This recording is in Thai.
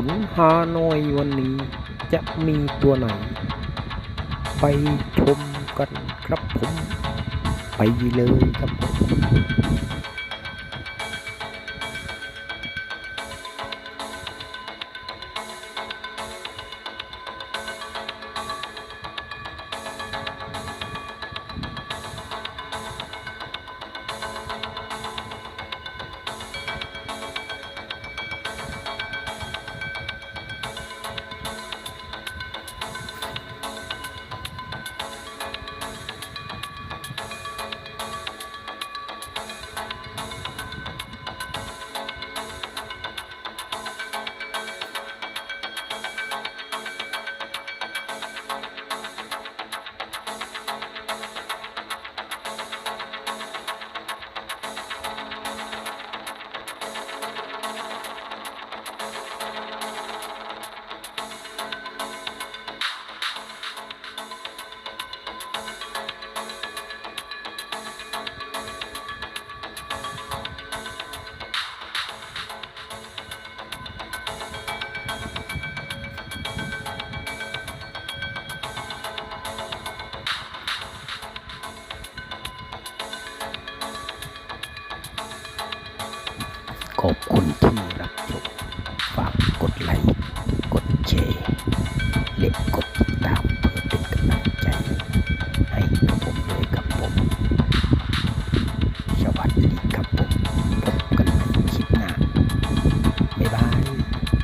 ถึงฮานอยวันนี้จะมีตัวไหน ไปชมกันครับผม ไปเลยครับผม ขอบคุณที่รับชม ฝากกดไลค์ กดแชร์และก